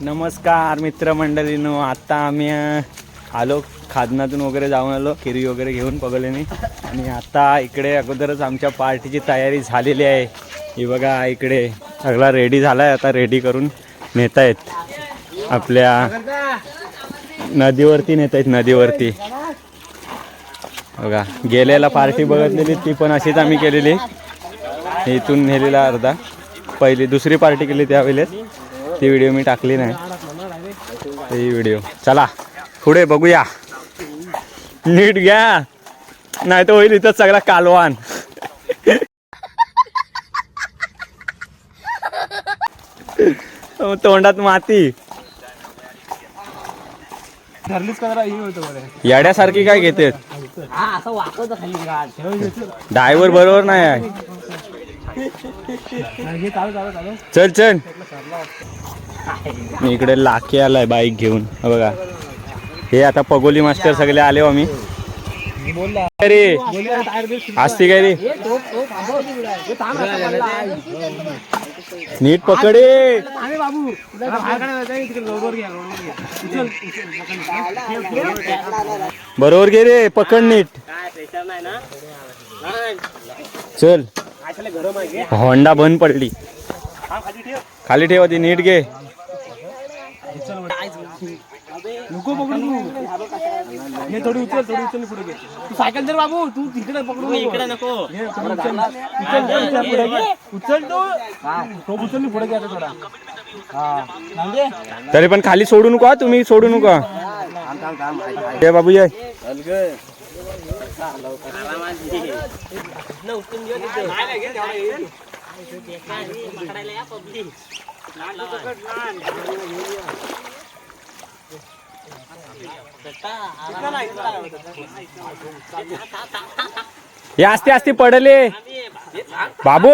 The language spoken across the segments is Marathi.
नमस्कार मित्रमंडळीनो आता आम्ही आलो खादनातून वगैरे जाऊन आलो खिरी वगैरे घेऊन पगलेने आणि आता इकडे अगोदरच आमच्या पार्टीची तयारी झालेली आहे. ही बघा इकडे सगळा रेडी झाला आहे आता रेडी करून नेत आहेत. आपल्या नदीवरती नेत आहेत नदीवरती. बघा गेलेला पार्टी बघितलेली ती पण अशीच आम्ही केलेली. इथून नेलेला अर्धा. पहिली दुसरी पार्टी केली त्यावेळेस. ती व्हिडिओ मी टाकली नाही. ती व्हिडिओ चला पुढे बघूया. नीट घ्या. नाही तर होईल इथं सगळा कालवान. तोंडात माती. हे याड्यासारखी काय घेते हा असं वाकवतं खाली गाड ड्रायव्हर बरोबर नाही आहे. हे चल चल. मी इकडे लाके आलाय बाईक घेऊन. बघा. हे आता पगोली मास्टर सगळे आले हो मी. अरे असते काय रे? नीट पकडे बरोबर घे रे पकड नीट. चल. होंडा बंद पडली. खाली ठेवा ती नीट घे. नको पकडू तू. हे थोडी उचल थोडी उचल पुढे घे. तू सायकल दर बाबू तू तिकडे पकडू इकडे नको. उचल उचल उचल, उचल पुढे घे. उचल तू. तो उचल पुढे घ्यायचा थोडा. तरी पण खाली सोडू नका तुम्ही सोडू नका. ये बाबू ये. हे असते असते पडले. बाबू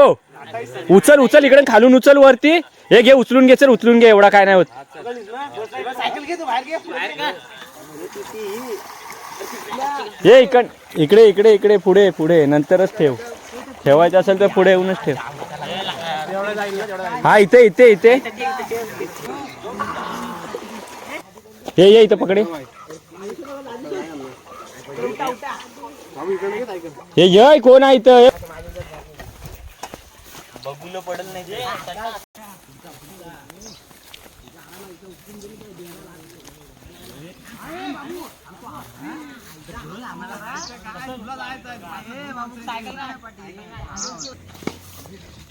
उचल उचल इकडे खालून उचल वरती. हे घे उचलून घे सर उचलून घे एवढा काय नाही होत. सायकल घे तू बाहेर इकड इकडे इकडे इकडे पुढे पुढे नंतरच ठेव. ठेवायचं असेल तर पुढे येऊनच ठेव. हा इथे इथे इथे. ये ये इथं पकडे. हे ये कोण आहे इथं? बघून पडल नाही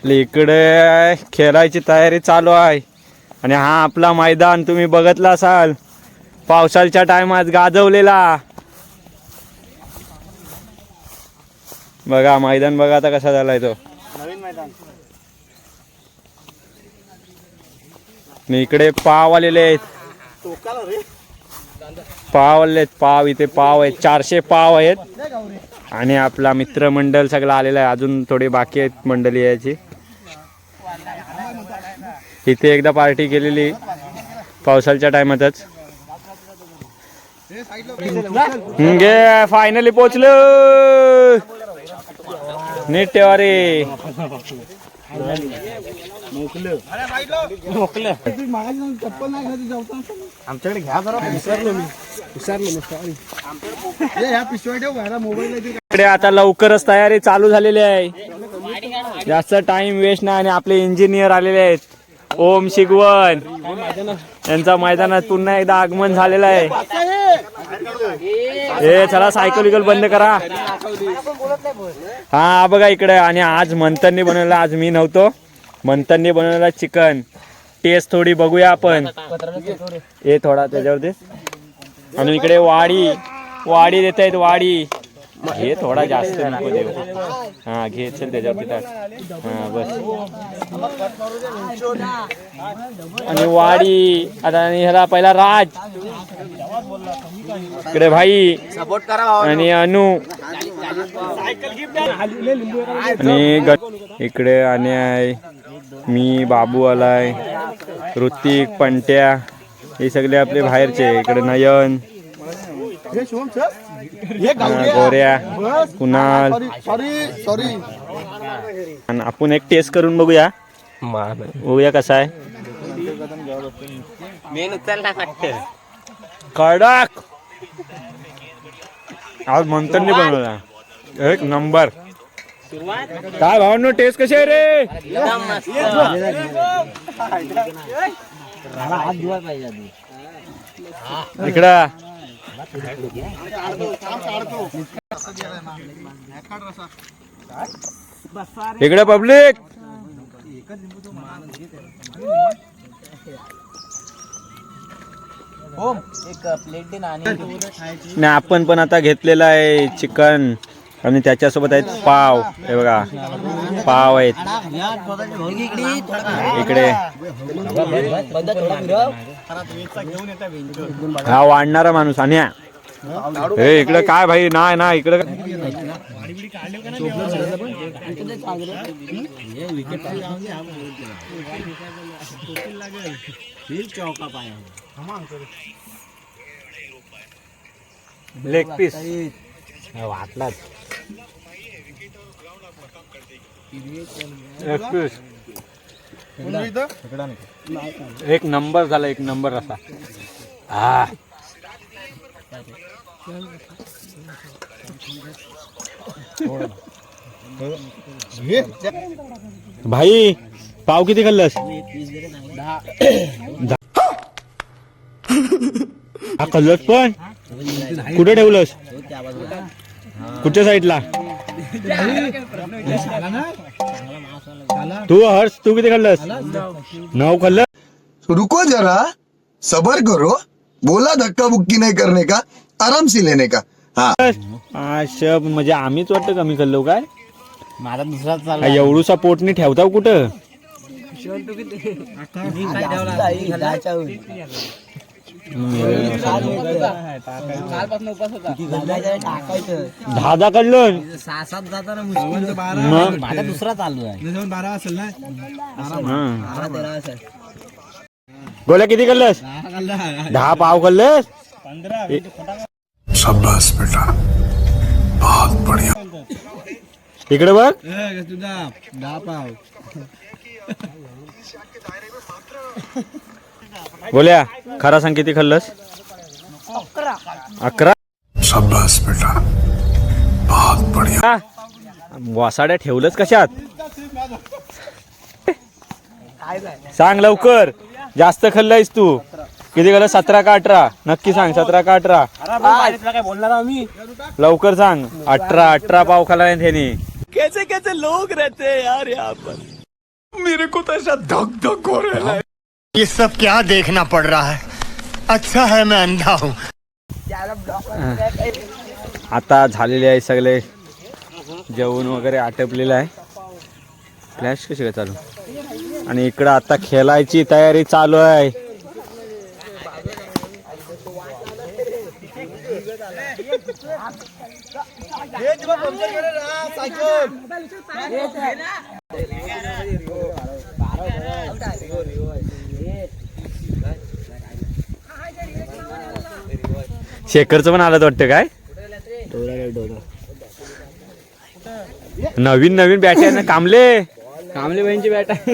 इकडे खेळायची तयारी चालू आहे. आणि हा आपला मैदान तुम्ही बघितला असाल. पावसाळच्या टायमात गाजवलेला. बघा मैदान बघा आता कसा झालाय तो. नवीन मैदान. आणि इकडे पाव आलेले आहेत. पाव आलेले आहेत. पाव इथे पाव आहेत. चारशे पाव आहेत. आणि आपला मित्रमंडळ सगळं आलेला आहे. अजून थोडी बाकी आहेत मंडळी यायची. इथे एकदा पार्टी केलेली पावसाळच्या टायमातच. घे फायनली पोचलो. नीट ठेवा रे आमच्याकडे घ्या जरा. विसरलो मी. विसरलो मी सॉरी ह्या पिशव्या ठेव घरा मोबाईल इकडे आता लवकरच तयारी चालू झालेली आहे. जास्त टाइम वेस्ट नाही आणि आपले इंजिनियर आलेले आहेत. ओम शिकवण यांचा मैदानात पुन्हा एकदा आगमन झालेलं आहे. हे चला सायकल विकल बंद करा. हा बघा इकडे. आणि आज मंथनने बनवलं आज मी नव्हतो. मंथनने बनवलेला चिकन. टेस्ट थोडी बघूया आपण. हे थोडा त्याच्यावरती. आणि इकडे वाडी. वाडी देत आहेत वाडी. घे थोडा जास्त नको देऊ. हा घे चल त्याच्यावरती टाक हा बस. आणि वाडी आता आणि ह्याला पहिला राज. इकडे भाई. सपोर्ट करा आणि अनु. आणि ग- इकडे आणि आहे मी बाबू आलाय. ऋतिक पंट्या. हे सगळे आपले बाहेरचे. इकडे नयन. गोऱ्या. कुणाल. सॉरी सॉरी आणि आपण एक टेस्ट करून बघूया. बघूया कसा आहे. कडक. आज मंथनने बनवला. एक नंबर. काय भावांनो टेस्ट कशी आहे रे? एकदम मस्त. इकडं. इकडे पब्लिक. नाही आपण पण आता घेतलेला आहे चिकन. आणि त्याच्यासोबत आहेत पाव. हे बघा. पाव आहेत. इकडे. हा वाढणारा माणूस आणि हा. हे इकडे काय भाई? नाही ना इकडे लेग पीस वाटलाच. लेग पीस एक नंबर झाला एक नंबर असा. हा. भाई पाव किती खाल्लंस. हा खाल्लंस पण? कुठे ठेवलंस? कुठच्या साईडला? तू हर्ष तू किती खाल्लंस? नऊ खाल्लं? रुको जरा सबर करो. बोला धक्का बुक्की नहीं करने का? आराम से लेने का? हाँ. अच्छा म्हणजे आम्हीच वाटतं कमी खाल्लो काय? माझा दुसरा हा, एवढूसा पोटनी ठेवताव कुठं? दहा दहा काढलं सहा सात जाताना दुसरा चालू आहे. हा. गोल्या किती खाल्लंस दहा पाव खाल्लंस शाबाश बेटा. बहुत बढ़िया. इकडे बघ. दहा पाव. गोल्या खरा सांग किती खाल्लंस? अकरा. बेटा. बहुत बढ़िया? वासाड्या ठेवलंच कशात? सांग लवकर. जास्त खाल्लायस तू. किती खाल्लं? सतरा का अठरा? नक्की सांग सतरा का अठरा? लवकर सांग. अठरा अठरा पाव खाल्ला त्याने. मेरे को तो ऐसा धक धक हो रहा है. ये सब क्या देखना पड़ रहा है? अच्छा है मैं अंधा हूँ। आता झालेले आहे सगळे. जेवण वगैरे आटपलेलं आहे. फ्लॅश कशी काय चालू? आणि इकडं आता खेळायची तयारी चालू आहे. शेखरचं पण आलं वाटतं काय? नवीन नवीन बॅट आहे ना कामले. कामले बहिणची बॅट आहे.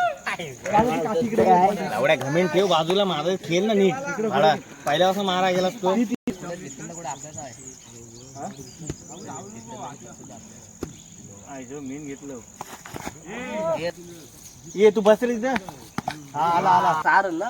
एवढ्या घमेंट ठेव बाजूला माझा खेळ ना नीट. भाडा पहिल्यापासून मारा गेला तो. ये तू बस रे. हा आला आला. सार ना.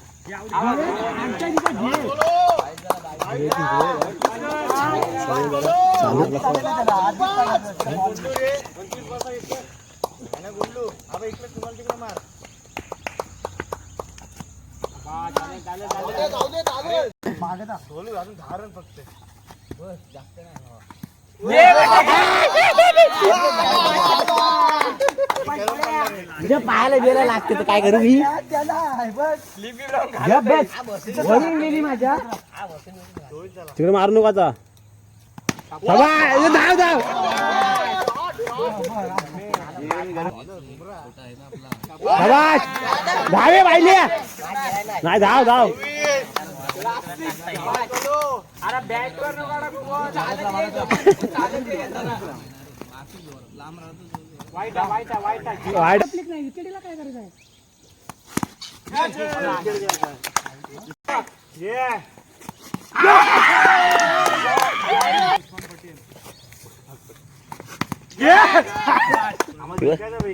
धारण फक्त बस. जास्त नाही पाहायला गेलं लागते काय करू मी माझ्या. तिकडे मारू नका आता. धाव धाव. धावे पाहिले नाही धाव धाव. वाईट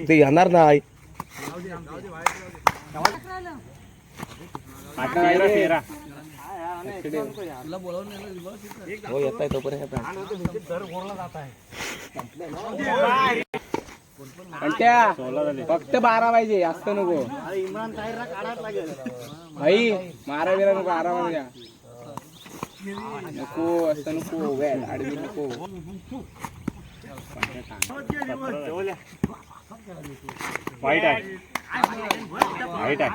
ते येणार नाही हो येत आहे तोपर्यंत फक्त बारा पाहिजे जास्त नको. भाई मारा बिरा नको आरामात घ्या नको असं नको वेळ आडवी नको. वाईट आहे. वाईट आहे.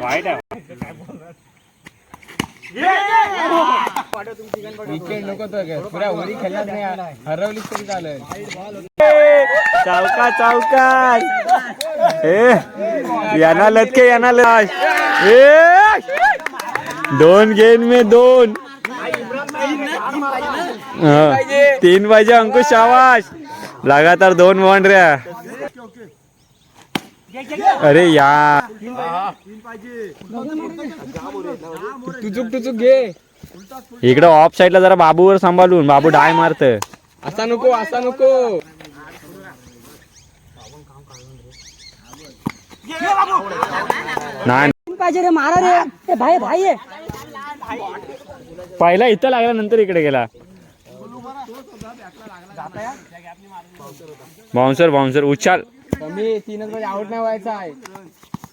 वाईट आहे. नको तो पुऱ्या वरी खेळणार नाही. हरवलीच तरी चालेल. चौका चौका. ए याना लटके याना लट ए दोन गेंद में दोन. तीन पाहिजे अंकुश शाबाश लगातार दोन बाउंड्र्या अरे यार टुचुक टुचुक घे. इकडं ऑफ साईडला जरा बाबूवर सांभाळून बाबू डाय मारत असा नको असा नको. नाही पाहिजे रे मारा रे ते भाई भाई आहे पहिला इथं लागला नंतर इकडे गेला. बाउन्सर बाउन्सर उचाल कमी तीनच मध्ये आउट नाही व्हायचा आहे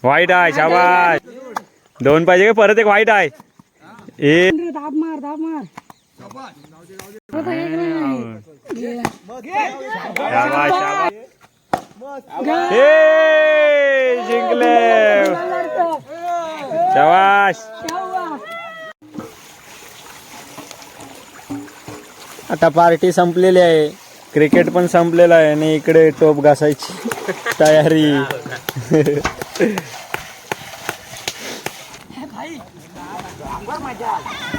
वाईट आहे शाबाश दोन पाहिजे का? परत एक वाईट आहे एक दाब मार दाब मार आता एक शाबाश शाबाश ए, जिंकले. हुआ? आता पार्टी संपलेली आहे. क्रिकेट पण संपलेलं आहे आणि इकडे टोप घासायची तयारी.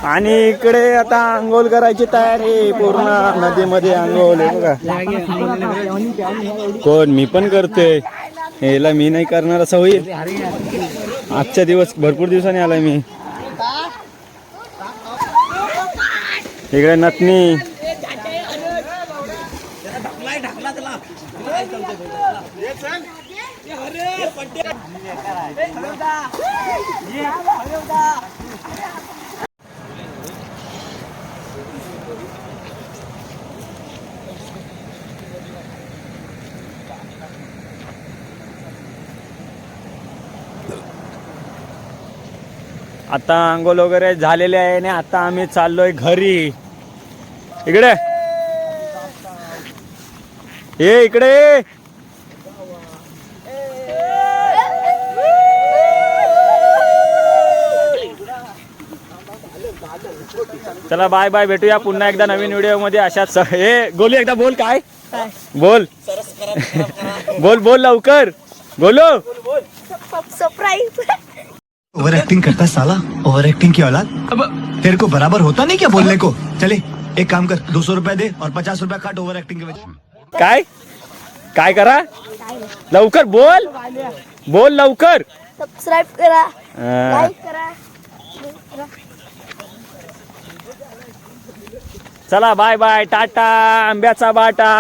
आणि इकडे आता आंघोळ करायची तयारी पूर्ण नदीमध्ये आंघोळ बघा. कोण? मी पण करते याला मी नाही करणार असं होईल. आजच्या दिवस भरपूर दिवसांनी आलाय मी. इकडे नतनी आता आंघोळ वगैरे झालेले आहे आणि आता आम्ही चाललोय घरी. इकडे. ये इकडे चला बाय बाय भेटूया पुन्हा एकदा नवीन व्हिडिओमध्ये अशाच हे गोलू एकदा बोल काय? बोल. बोल बोल लवकर. बोलो. सरप्राईज ओवर एक्टिंग करता है साला? ओवर एक्टिंग की औलाद अब तेरे को बराबर होता नहीं क्या बोलने को? चले एक काम कर दो सौ रुपया दे और पचास रुपया काट ओवर एक्टिंग के वजह काय? काय करा? लवकर बोल. बोल लवकर. सबस्क्राईब करा. लाईक करा. चला बाय बाय टाटा आंब्याचा बाटा.